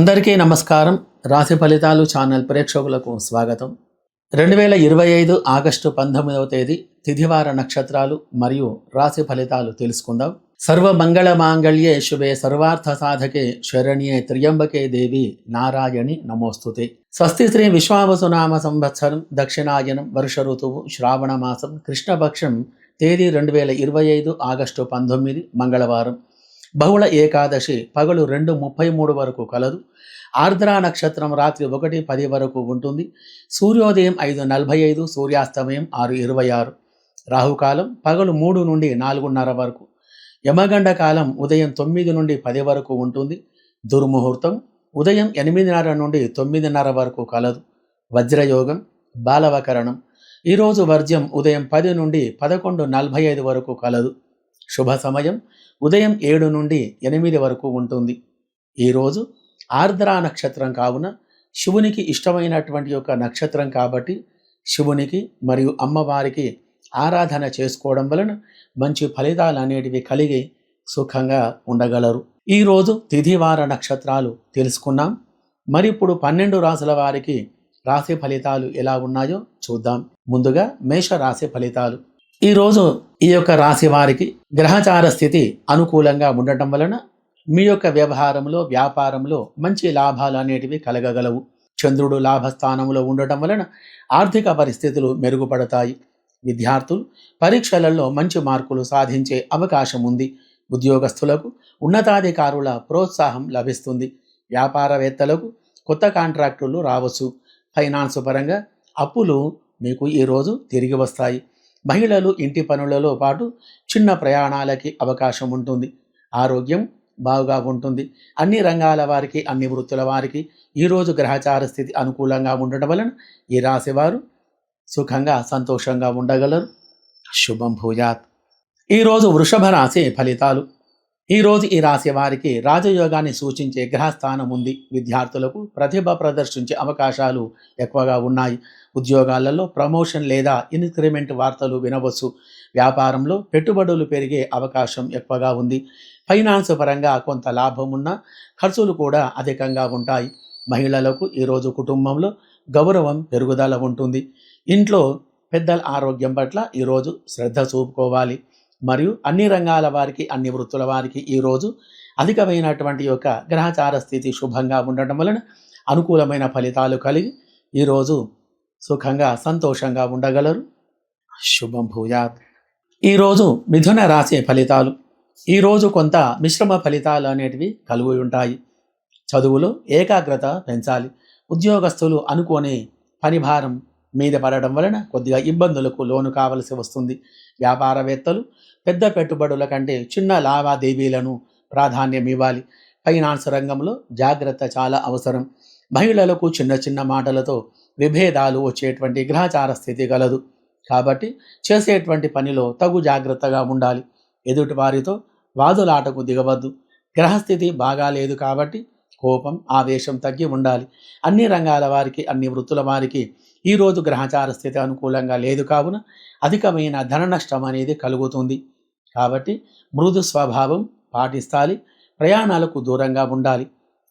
అందరికీ నమస్కారం. రాశి ఫలితాలు ఛానల్ ప్రేక్షకులకు స్వాగతం. రెండు వేల ఇరవై ఐదు ఆగస్టు పంతొమ్మిదవ తేదీ తిథివార నక్షత్రాలు మరియు రాశి ఫలితాలు తెలుసుకుందాం. సర్వమంగళ మాంగళ్యే శుభే సర్వార్థ సాధకే శరణ్యే త్ర్యంబకే దేవి నారాయణి నమోస్తుతే. స్వస్తి శ్రీ విశ్వావసునామ సంవత్సరం దక్షిణాయనం వర్ష ఋతువు శ్రావణ మాసం కృష్ణపక్షం తేదీ రెండు వేల ఇరవై ఐదు ఆగస్టు పంతొమ్మిది మంగళవారం. బహుళ ఏకాదశి పగలు రెండు ముప్పై మూడు వరకు కలదు. ఆర్ద్రా నక్షత్రం రాత్రి ఒకటి పది వరకు ఉంటుంది. సూర్యోదయం ఐదు నలభై ఐదు సూర్యాస్తమయం ఆరు ఇరవై ఆరు. రాహుకాలం పగలు మూడు నుండి నాలుగున్నర వరకు. యమగండ కాలం ఉదయం తొమ్మిది నుండి పది వరకు ఉంటుంది. దుర్ముహూర్తం ఉదయం ఎనిమిదిన్నర నుండి తొమ్మిదిన్నర వరకు కలదు. వజ్రయోగం బాలవకరణం. ఈరోజు వర్జ్యం ఉదయం పది నుండి పదకొండు నలభై ఐదు వరకు కలదు. శుభ సమయం. ఉదయం ఏడు నుండి ఎనిమిది వరకు ఉంటుంది. ఈరోజు ఆర్ద్రా నక్షత్రం కావున శివునికి ఇష్టమైనటువంటి యొక్క నక్షత్రం కాబట్టి శివునికి మరియు అమ్మవారికి ఆరాధన చేసుకోవడం వలన మంచి ఫలితాలు అనేటివి కలిగి సుఖంగా ఉండగలరు. ఈరోజు తిథివార నక్షత్రాలు తెలుసుకున్నాం. మరి ఇప్పుడు పన్నెండు రాసుల వారికి రాశి ఫలితాలు ఎలా ఉన్నాయో చూద్దాం. ముందుగా మేష రాశి ఫలితాలు. ఈరోజు ఈ యొక్క రాశి వారికి గ్రహచార స్థితి అనుకూలంగా ఉండటం వలన మీ యొక్క వ్యవహారంలో వ్యాపారంలో మంచి లాభాలు అనేటివి కలగగలవు. చంద్రుడు లాభస్థానంలో ఉండటం వలన ఆర్థిక పరిస్థితులు మెరుగుపడతాయి. విద్యార్థులు పరీక్షలలో మంచి మార్కులు సాధించే అవకాశం ఉంది. ఉద్యోగస్తులకు ఉన్నతాధికారుల ప్రోత్సాహం లభిస్తుంది. వ్యాపారవేత్తలకు కొత్త కాంట్రాక్టులు రావచ్చు. ఫైనాన్స్ పరంగా అప్పులు మీకు ఈరోజు తిరిగి వస్తాయి. మహిళలు ఇంటి పనులలో పాటు చిన్న ప్రయాణాలకి అవకాశం ఉంటుంది. ఆరోగ్యం బాగా ఉంటుంది. అన్ని రంగాల వారికి అన్ని వృత్తుల వారికి ఈరోజు గ్రహచార స్థితి అనుకూలంగా ఉండటం వలన ఈ రాశి వారు సుఖంగా సంతోషంగా ఉండగలరు. శుభం భూజాత్ ఈరోజు వృషభ రాశి ఫలితాలు. ఈరోజు ఈ రాశి వారికి రాజయోగాన్ని సూచించే గ్రహస్థానం ఉంది. విద్యార్థులకు ప్రతిభ ప్రదర్శించే అవకాశాలు ఎక్కువగా ఉన్నాయి. ఉద్యోగాలలో ప్రమోషన్ లేదా ఇన్క్రిమెంట్ వార్తలు వినవచ్చు. వ్యాపారంలో పెట్టుబడులు పెరిగే అవకాశం ఎక్కువగా ఉంది. ఫైనాన్స్ పరంగా కొంత లాభం ఉన్నా ఖర్చులు కూడా అధికంగా ఉంటాయి. మహిళలకు ఈరోజు కుటుంబంలో గౌరవం పెరుగుదల ఉంటుంది. ఇంట్లో పెద్దల ఆరోగ్యం పట్ల ఈరోజు శ్రద్ధ చూపుకోవాలి. మరియు అన్ని రంగాల వారికి అన్ని వృత్తుల వారికి ఈరోజు అధికమైనటువంటి యొక్క గ్రహచార స్థితి శుభంగా ఉండటం వలన అనుకూలమైన ఫలితాలు కలిగి ఈరోజు సుఖంగా సంతోషంగా ఉండగలరు. శుభం భూయాత్. ఈరోజు మిథున రాశి ఫలితాలు. ఈరోజు కొంత మిశ్రమ ఫలితాలు అనేటివి కలిగి ఉంటాయి. చదువులో ఏకాగ్రత పెంచాలి. ఉద్యోగస్తులు అనుకోని పనిభారం మీద పడడం వలన కొద్దిగా ఇబ్బందులకు లోను కావలసి వస్తుంది. వ్యాపారవేత్తలు పెద్ద పెట్టుబడుల కంటే చిన్న లావాదేవీలను ప్రాధాన్యం ఇవ్వాలి. ఫైనాన్స్ రంగంలో జాగ్రత్త చాలా అవసరం. మహిళలకు చిన్న చిన్న మాటలతో విభేదాలు వచ్చేటువంటి గ్రహచార స్థితి కలదు. కాబట్టి చేసేటువంటి పనిలో తగు జాగ్రత్తగా ఉండాలి. ఎదుటి వారితో వాదులాటకు దిగవద్దు. గ్రహస్థితి బాగాలేదు కాబట్టి కోపం ఆవేశం తగ్గి ఉండాలి. అన్ని రంగాల వారికి అన్ని వృత్తుల వారికి ఈరోజు గ్రహచార స్థితి అనుకూలంగా లేదు కావున అధికమైన ధన నష్టం అనేది కలుగుతుంది. కాబట్టి మృదు స్వభావం పాటిస్తాలి ప్రయాణాలకు దూరంగా ఉండాలి.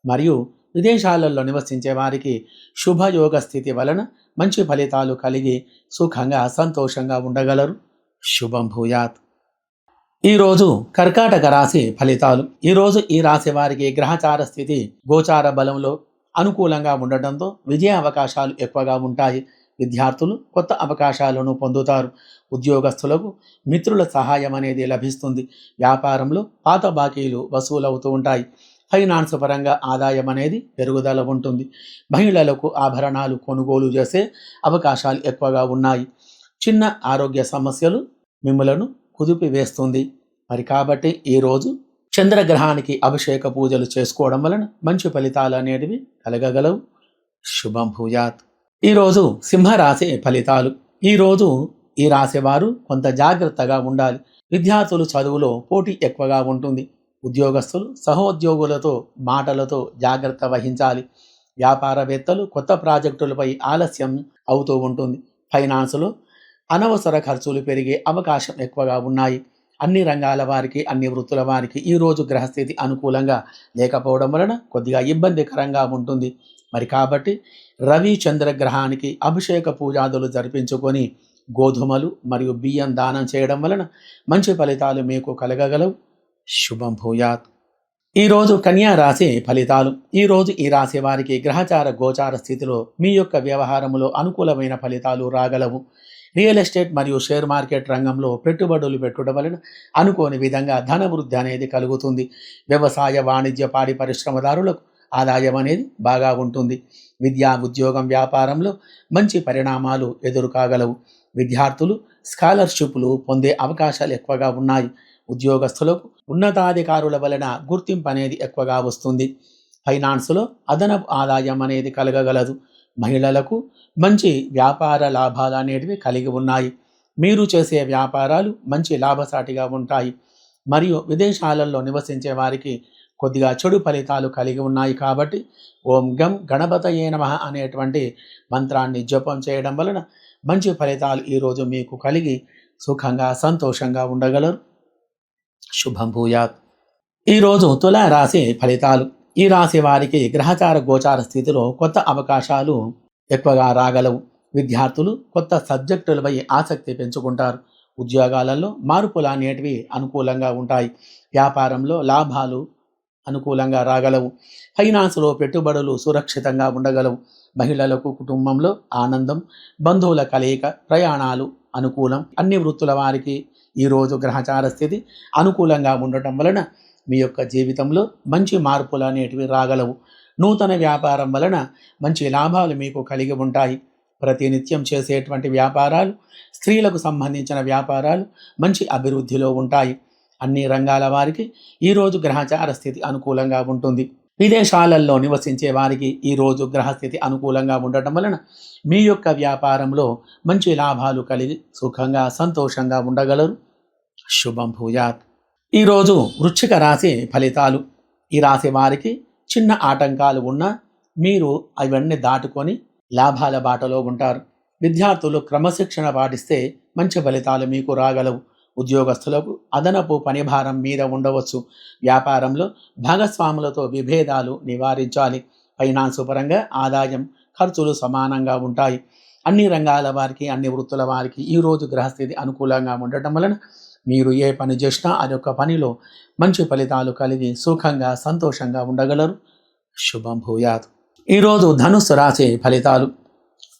మరియు విదేశాలలో నివసించే వారికి శుభయోగ స్థితి వలన మంచి ఫలితాలు కలిగి సుఖంగా సంతోషంగా ఉండగలరు. శుభం భూయాత్. ఈరోజు కర్కాటక రాశి ఫలితాలు. ఈరోజు ఈ రాశి వారికి గ్రహచార స్థితి గోచార బలంలో అనుకూలంగా ఉండటంతో విజయ అవకాశాలు ఎక్కువగా ఉంటాయి. విద్యార్థులు కొత్త అవకాశాలను పొందుతారు. ఉద్యోగస్తులకు మిత్రుల సహాయం అనేది లభిస్తుంది. వ్యాపారంలో పాత బాకీలు వసూలవుతూ ఉంటాయి. ఫైనాన్స్ పరంగా ఆదాయం అనేది పెరుగుదల ఉంటుంది. మహిళలకు ఆభరణాలు కొనుగోలు చేసే అవకాశాలు ఎక్కువగా ఉన్నాయి. చిన్న ఆరోగ్య సమస్యలు మిమ్మలను కుదిపి వేస్తుంది మరి కాబట్టి ఈరోజు చంద్రగ్రహానికి అభిషేక పూజలు చేసుకోవడం వలన మంచి ఫలితాలు అనేటివి కలగగలవు. శుభం భూయాత్. ఈరోజు సింహరాశి ఫలితాలు. ఈరోజు ఈ రాశివారు కొంత జాగ్రత్తగా ఉండాలి. విద్యార్థులు చదువులో పోటీ ఎక్కువగా ఉంటుంది. ఉద్యోగస్తులు సహోద్యోగులతో మాటలతో జాగ్రత్త వహించాలి. వ్యాపారవేత్తలు కొత్త ప్రాజెక్టులపై ఆలస్యం అవుతూ ఉంటుంది. ఫైనాన్స్లో అనవసర ఖర్చులు పెరిగే అవకాశం ఎక్కువగా ఉన్నాయి. అన్ని రంగాల వారికి అన్ని వృత్తుల వారికి ఈరోజు గ్రహస్థితి అనుకూలంగా లేకపోవడం వలన కొద్దిగా ఇబ్బందికరంగా ఉంటుంది. మరి కాబట్టి రవి చంద్రగ్రహానికి అభిషేక పూజాదులు జరిపించుకొని గోధుమలు మరియు బియ్యం దానం చేయడం వలన మంచి ఫలితాలు మీకు కలగగలవు. శుభం భూయాత్. ఈరోజు కన్యా రాశి ఫలితాలు. ఈరోజు ఈ రాశి వారికి గ్రహచార గోచార స్థితిలో మీ యొక్క వ్యవహారంలో అనుకూలమైన ఫలితాలు రాగలవు. రియల్ ఎస్టేట్ మరియు షేర్ మార్కెట్ రంగంలో పెట్టుబడులు పెట్టడం వలన అనుకోని విధంగా ధన వృద్ధి అనేది కలుగుతుంది. వ్యవసాయ వాణిజ్య పాడి పరిశ్రమదారులకు ఆదాయం అనేది బాగా ఉంటుంది. విద్యా ఉద్యోగం వ్యాపారంలో మంచి పరిణామాలు ఎదురుకాగలవు. విద్యార్థులు స్కాలర్షిప్లు పొందే అవకాశాలు ఎక్కువగా ఉన్నాయి. ఉద్యోగస్తులకు ఉన్నతాధికారుల వలన గుర్తింపు అనేది ఎక్కువగా వస్తుంది. ఫైనాన్స్లో అదనపు ఆదాయం అనేది కలగగలదు. మహిళలకు మంచి వ్యాపార లాభాలు అనేటివి కలిగి ఉన్నాయి. మీరు చేసే వ్యాపారాలు మంచి లాభసాటిగా ఉంటాయి. మరియు విదేశాలలో నివసించే వారికి కొద్దిగా చెడు ఫలితాలు కలిగి ఉన్నాయి కాబట్టి ఓం గం గణపతయే నమ అనేటువంటి మంత్రాన్ని జపం చేయడం వలన మంచి ఫలితాలు ఈరోజు మీకు కలిగి సుఖంగా సంతోషంగా ఉండగలరు. శుభం భూయాత్. ఈరోజు తులారాశి ఫలితాలు. ఈ రాశి వారికి గ్రహచార గోచార స్థితిలో కొత్త అవకాశాలు ఎక్కువగా రాగలవు. విద్యార్థులు కొత్త సబ్జెక్టులపై ఆసక్తి పెంచుకుంటారు. ఉద్యోగాలలో మార్పులు అనేటివి అనుకూలంగా ఉంటాయి. వ్యాపారంలో లాభాలు అనుకూలంగా రాగలవు. ఫైనాన్స్లో పెట్టుబడులు సురక్షితంగా ఉండగలవు. మహిళలకు కుటుంబంలో ఆనందం బంధువుల కలయిక ప్రయాణాలు అనుకూలం. అన్ని వృత్తుల వారికి ఈరోజు గ్రహచార స్థితి అనుకూలంగా ఉండటం వలన మీ యొక్క జీవితంలో మంచి మార్పులు అనేటివి రాగలవు. నూతన వ్యాపారం వలన మంచి లాభాలు మీకు కలిగి ఉంటాయి. ప్రతినిత్యం చేసేటువంటి వ్యాపారాలు స్త్రీలకు సంబంధించిన వ్యాపారాలు మంచి అభివృద్ధిలో ఉంటాయి. అన్ని రంగాల వారికి ఈరోజు గ్రహచార స్థితి అనుకూలంగా ఉంటుంది. విదేశాలలో నివసించే వారికి ఈరోజు గ్రహస్థితి అనుకూలంగా ఉండటం వలన మీ యొక్క వ్యాపారంలో మంచి లాభాలు కలిగి సుఖంగా సంతోషంగా ఉండగలరు. శుభం భూయాత్. ఈరోజు వృశ్చిక రాశి ఫలితాలు. ఈ రాశి వారికి చిన్న ఆటంకాలు ఉన్నా మీరు అవన్నీ దాటుకొని లాభాల బాటలో ఉంటారు. విద్యార్థులు క్రమశిక్షణ పాటిస్తే మంచి ఫలితాలు మీకు రాగలవు. ఉద్యోగస్తులకు అదనపు పనిభారం మీద ఉండవచ్చు. వ్యాపారంలో భాగస్వాములతో విభేదాలు నివారించాలి. ఫైనాన్స్ పరంగా ఆదాయం ఖర్చులు సమానంగా ఉంటాయి. అన్ని రంగాల వారికి అన్ని వృత్తుల వారికి ఈరోజు గ్రహస్థితి అనుకూలంగా ఉండటం వలన మీరు ఏ పని చేసినా అది యొక్క పనిలో మంచి ఫలితాలు కలిగి సుఖంగా సంతోషంగా ఉండగలరు. శుభం భూయాత్ ఈరోజు ధనుస్సు రాశి ఫలితాలు.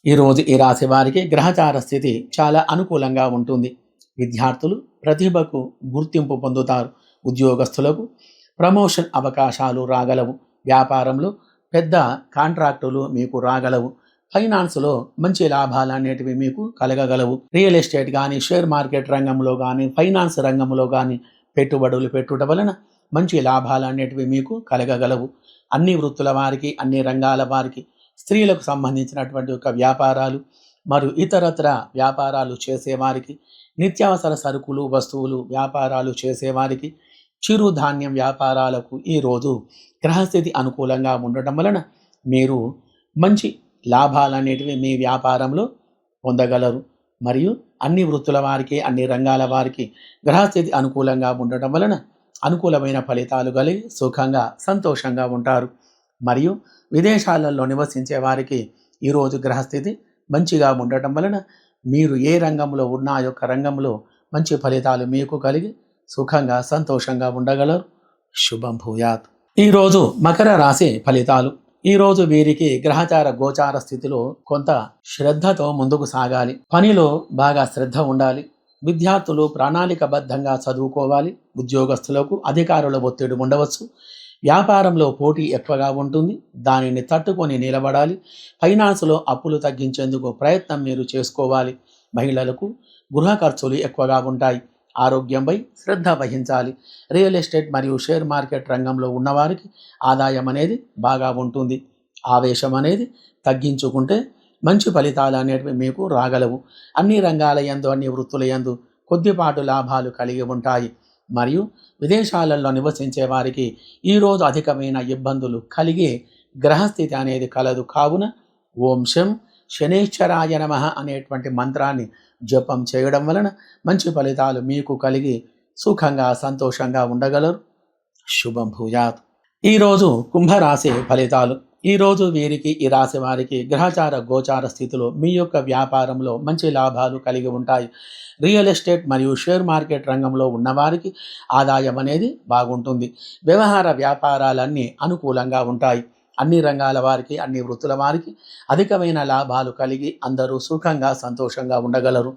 ఈరోజు ఈ రాశి వారికి గ్రహచార స్థితి చాలా అనుకూలంగా ఉంటుంది. విద్యార్థులు ప్రతిభకు గుర్తింపు పొందుతారు. ఉద్యోగస్తులకు ప్రమోషన్ అవకాశాలు రాగలవు. వ్యాపారంలో పెద్ద కాంట్రాక్టులు మీకు రాగలవు. ఫైనాన్స్లో మంచి లాభాలు అనేటివి మీకు కలగగలవు. రియల్ ఎస్టేట్ కానీ షేర్ మార్కెట్ రంగంలో కానీ ఫైనాన్స్ రంగంలో కానీ పెట్టుబడులు పెట్టుట వలన మంచి లాభాలు అనేటివి మీకు కలగగలవు. అన్ని వృత్తుల వారికి అన్ని రంగాల వారికి స్త్రీలకు సంబంధించినటువంటి యొక్క వ్యాపారాలు మరియు ఇతరత్ర వ్యాపారాలు చేసేవారికి నిత్యావసర సరుకులు వస్తువులు వ్యాపారాలు చేసేవారికి చిరుధాన్యం వ్యాపారాలకు ఈరోజు గ్రహస్థితి అనుకూలంగా ఉండటం వలన మీరు మంచి లాభాలు అనేటివి మీ వ్యాపారంలో పొందగలరు. మరియు అన్ని వృత్తుల వారికి అన్ని రంగాల వారికి గ్రహస్థితి అనుకూలంగా ఉండటం వలన అనుకూలమైన ఫలితాలు కలిగి సుఖంగా సంతోషంగా ఉంటారు. మరియు విదేశాలలో నివసించే వారికి ఈరోజు గ్రహస్థితి మంచిగా ఉండటం వలన మీరు ఏ రంగంలో ఉన్న ఆ యొక్క రంగంలో మంచి ఫలితాలు మీకు కలిగి సుఖంగా సంతోషంగా ఉండగలరు. శుభం భూయాత్. ఈరోజు మకర రాశి ఫలితాలు. ఈరోజు వీరికి గ్రహచార గోచార స్థితిలో కొంత శ్రద్ధతో ముందుకు సాగాలి. పనిలో బాగా శ్రద్ధ ఉండాలి. విద్యార్థులు ప్రణాళికబద్ధంగా చదువుకోవాలి. ఉద్యోగస్తులకు అధికారుల ఒత్తిడి ఉండవచ్చు. వ్యాపారంలో పోటీ ఎక్కువగా ఉంటుంది. దానిని తట్టుకొని నిలబడాలి. ఫైనాన్స్లో అప్పులు తగ్గించేందుకు ప్రయత్నం మీరు చేసుకోవాలి. మహిళలకు గృహ ఖర్చులు ఎక్కువగా ఉంటాయి. ఆరోగ్యంపై శ్రద్ధ వహించాలి. రియల్ ఎస్టేట్ మరియు షేర్ మార్కెట్ రంగంలో ఉన్నవారికి ఆదాయం అనేది బాగా ఉంటుంది. ఆవేశం అనేది తగ్గించుకుంటే మంచి ఫలితాలు అనేటివి మీకు రాగలవు. అన్ని రంగాల యందు అన్ని వృత్తుల యందు కొద్దిపాటు లాభాలు కలిగి ఉంటాయి. మరియు విదేశాలలో నివసించే వారికి ఈరోజు అధికమైన ఇబ్బందులు కలిగి గ్రహస్థితి అనేది కలదు. కావున ఓం శం శనేశ్వరాయ నమ అనేటువంటి మంత్రాన్ని జపం చేయడం వలన మంచి ఫలితాలు మీకు కలిగి సుఖంగా సంతోషంగా ఉండగలరు. శుభం భూయాత్. ఈరోజు కుంభరాశి ఫలితాలు. ఈరోజు వీరికి ఈ రాశి వారికి గ్రహచార గోచార స్థితిలో మీ యొక్క వ్యాపారంలో మంచి లాభాలు కలిగి ఉంటాయి. రియల్ ఎస్టేట్ మరియు షేర్ మార్కెట్ రంగంలో ఉన్నవారికి ఆదాయం అనేది బాగుంటుంది. వ్యవహార వ్యాపారాలన్నీ అనుకూలంగా ఉంటాయి. అన్ని రంగాల వారికి అన్ని వృత్తుల వారికి అధికమైన లాభాలు కలిగి అందరూ సుఖంగా సంతోషంగా ఉండగలరు.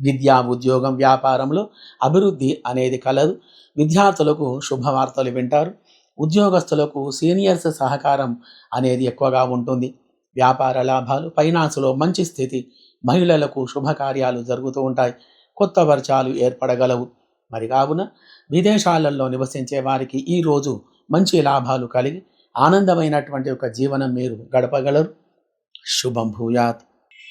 విద్యా ఉద్యోగం వ్యాపారంలో అభివృద్ధి అనేది కలదు. విద్యార్థులకు శుభవార్తలు వింటారు. ఉద్యోగస్తులకు సీనియర్స్ సహకారం అనేది ఎక్కువగా ఉంటుంది. వ్యాపార లాభాలు ఫైనాన్స్లో మంచి స్థితి మహిళలకు శుభకార్యాలు జరుగుతూ ఉంటాయి. కొత్త వర్షాలు ఏర్పడగలవు. మరి కావున విదేశాలలో నివసించే వారికి ఈరోజు మంచి లాభాలు కలిగి ఆనందమైనటువంటి ఒక జీవనం మీరు గడపగలరు. శుభం భూయాత్.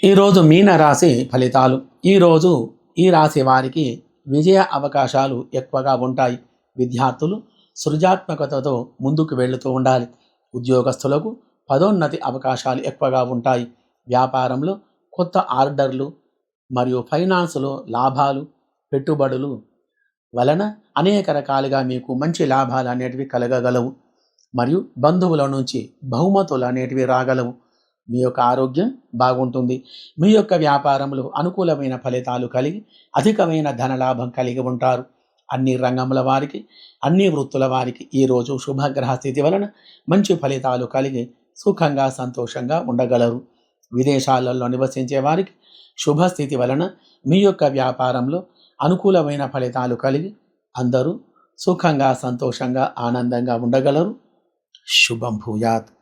ఈరోజు మీన రాశి ఫలితాలు. ఈరోజు ఈ రాశి వారికి విజయ అవకాశాలు ఎక్కువగా ఉంటాయి. విద్యార్థులు సృజాత్మకతతో ముందుకు వెళుతూ ఉండాలి. ఉద్యోగస్తులకు పదోన్నతి అవకాశాలు ఎక్కువగా ఉంటాయి. వ్యాపారంలో కొత్త ఆర్డర్లు మరియు ఫైనాన్స్లో లాభాలు పెట్టుబడులు వలన అనేక రకాలుగా మీకు మంచి లాభాలు అనేటివి కలగగలవు. మరియు బంధువుల నుంచి బహుమతులు అనేటివి రాగలవు. మీ యొక్క ఆరోగ్యం బాగుంటుంది. మీ యొక్క వ్యాపారంలో అనుకూలమైన ఫలితాలు కలిగి అధికమైన ధనలాభం కలిగి ఉంటారు. అన్ని రంగముల వారికి అన్ని వృత్తుల వారికి ఈరోజు శుభగ్రహ స్థితి వలన మంచి ఫలితాలు కలిగి సుఖంగా సంతోషంగా ఉండగలరు. విదేశాలలో నివసించే వారికి శుభస్థితి వలన మీ యొక్క వ్యాపారంలో అనుకూలమైన ఫలితాలు కలిగి అందరూ సుఖంగా సంతోషంగా ఆనందంగా ఉండగలరు. శుభం భూయాత్.